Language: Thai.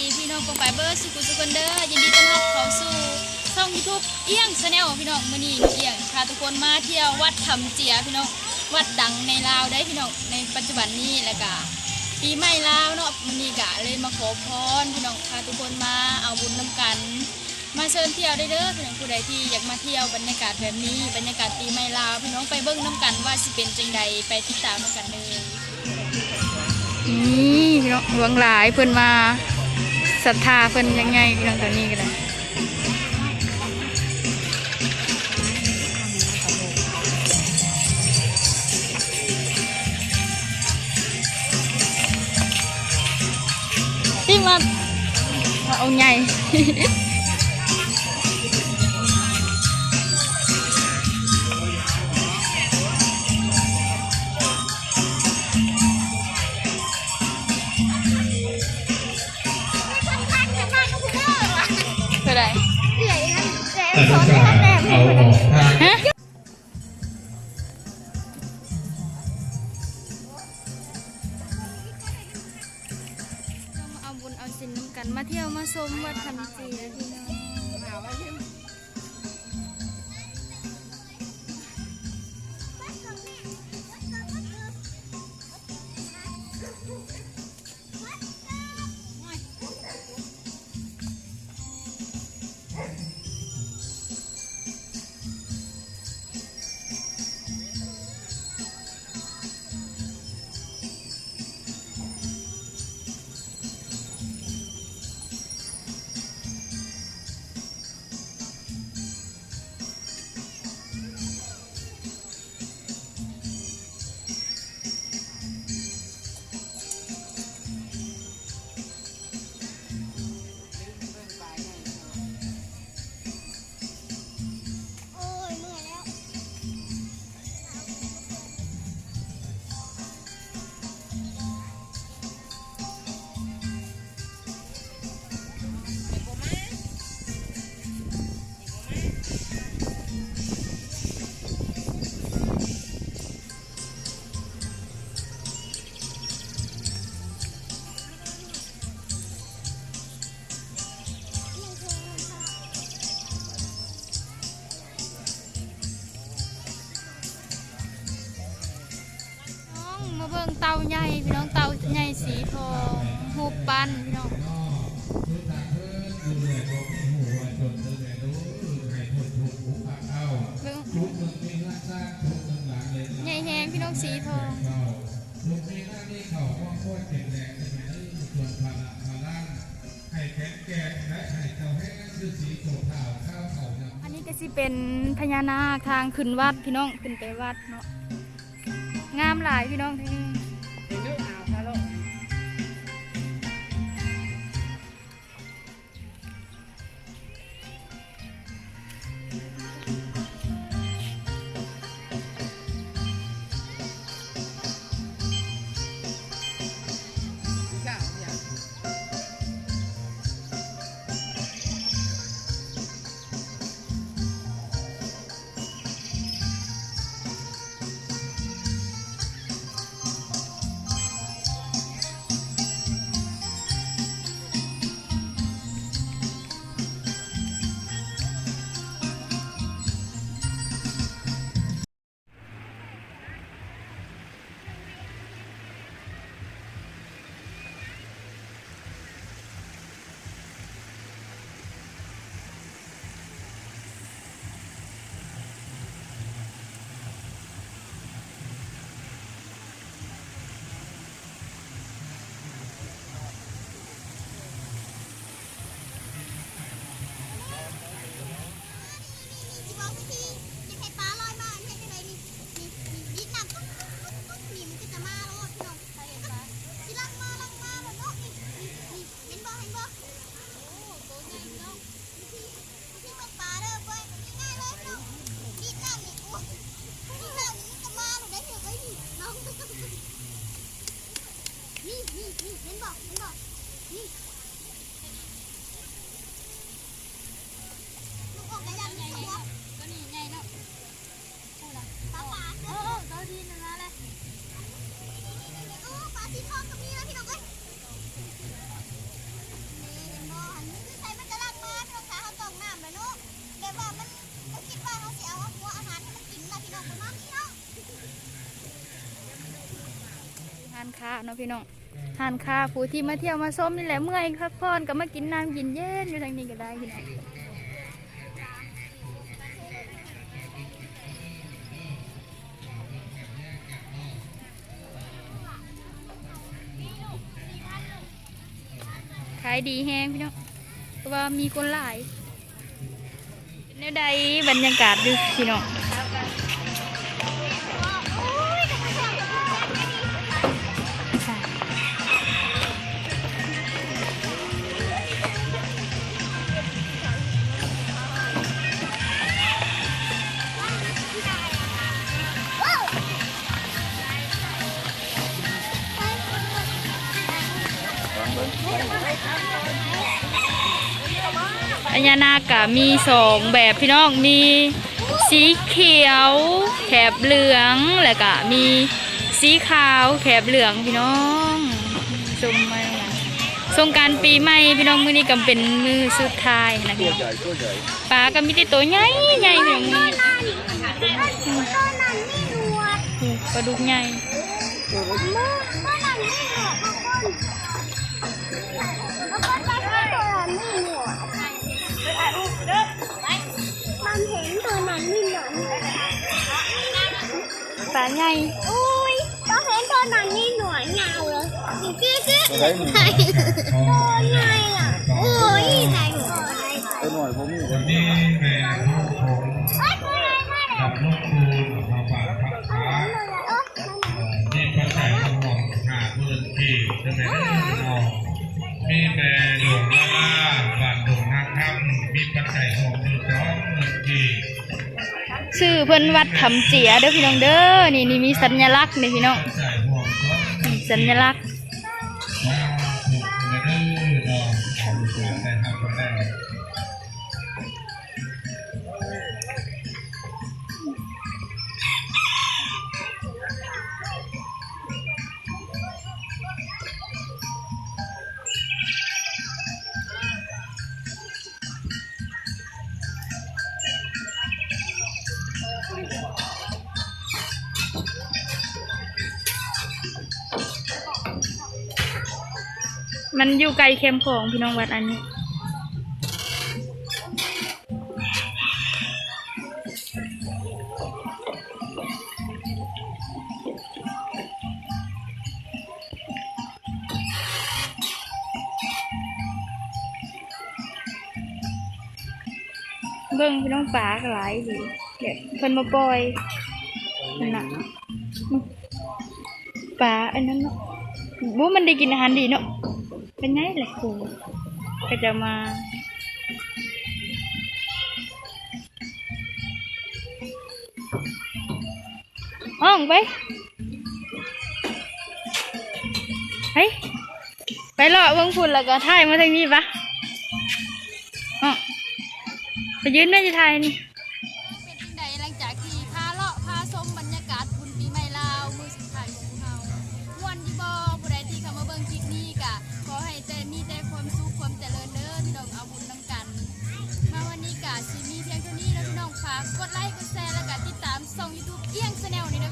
ดีพี่น้องกองไปเบอร์สุขุสุกันเดอร์ยินดีต้อนรับเข้าสู่ช่องยูทูบเอี้ยงชาแนลพี่น้องมื้อนี้เอี้ยงพาทุกคนมาเที่ยววัดคำเจียพี่น้องวัดดังในลาวได้พี่น้องในปัจจุบันนี้แล้วก็ปีใหม่ลาวเนาะมื้อนี้ก็เลยมาขอพรพี่น้องพาทุกคนมาเอาบุญน้ำกัน มาเชิญเที่ยวได้เด้อพี่น้องผู้ใดที่อยากมาเที่ยวบรรยากาศแบบนี้บรรยากาศปีใหม่ลาวพี่น้องไปเบิ่งน้ำกันว่าสิเป็นจังใดไปติดตามนำกันเลยนี่พี่น้องหลวงหลายเพิ่อนมา ศรัทธาเพิ่นยังไงพี่น้องตัวนี้กันเลยที่มาเอาง่าไง สินน้ำกันมาเที่ยวมาชมวัดคำจีนะพี่น้อง เบิ่งเตาใหญ่พี่น้องเตาใหญ่สีทองหูปปั้นพี่น้องทุกทางเพื่อนดูแลตัวพี่หูวันจนดูแลรู้ให้ทุกทุกผู้พักเอาเบิ่งทุกเมือ งามหลายพี่น้องที่นี่ ลูออกกตัวที่ไนาะพูละวเลยโอ้ปลาสีทองกับนี่นะพี่น้องเอ้ยนี่เห็นบ่หันคือใส่มันจะรักมาพี่น้องขาเขาต้อน้ำเลเนาะแบบว่ามันมันคิดว่าเขาเสีเอาหัวอาหารให้มันกินนะพี่น้องมันมากพี่น้องทนขาเนาะพี่น้อง ห้านค้าวผู้ที่มาเที่ยวมาชมนี่แหละเมื่อยพักผ่อนก็มากินน้ำกินเย็นอยู่ทางนี้ก็ได้พี่น้องขายดีแฮงพี่น้องเพราะว่ามีคนหลายเป็นแนวใดบรรยากาศดูพี่น้อง อัญญนาคกะมีสองแบบพี่น้องมีสีเขียวแถบเหลืองแล้วก็มีสีขาวแถบเหลืองพี่น้องชมมาสงการปีใหม่พี่น้องมือนี้ก็เป็นมือสุดท้ายนะพี่น้องปลาก็มีแต่ตัวใหญ่ใหญ่พี่น้องนี่ปลาดุกใหญ่ ปลาใหญ่วันนี้แม่ลูกผมกับลูกคูณมาฝากพระพระนี่พระใส่กระหม่อมหาเมืองที่จะเป็นเรื่องออกมีแม่หลวงละล่าบ้านดงนาคำมีพระใส่หอมอยู่สองเมืองที่ ชื่อเพิ่นวัดทำเจียเด้อพี่น้องเด้อนี่นี่มีสัญลักษณ์นี่พี่น้องพระใส่หอมสองนี่สัญลักษณ์ มันอยู่ไกลเข้มของพี่น้องวัดอันนี้ เบิ่งพี่น้องปลาก็หลายอยู่เดี๋ยวเพิ่นมาปล่อยนั่นน่ะปลาอันนั้นเนาะบูมันได้กินอาหารดีเนาะ เป็นไงล่ะครูก็จะมาห้องไปเฮ้ยไปเลาะเบิ่งฝุ่นแล้วก็ถ่ายมาทางนี้ปะอ๋อไปยืนแม่จะไทยนี่ กกดไลค์กดแชร์แล้วก็ติดตามช่อง YouTube เอียงแชนแนลนี้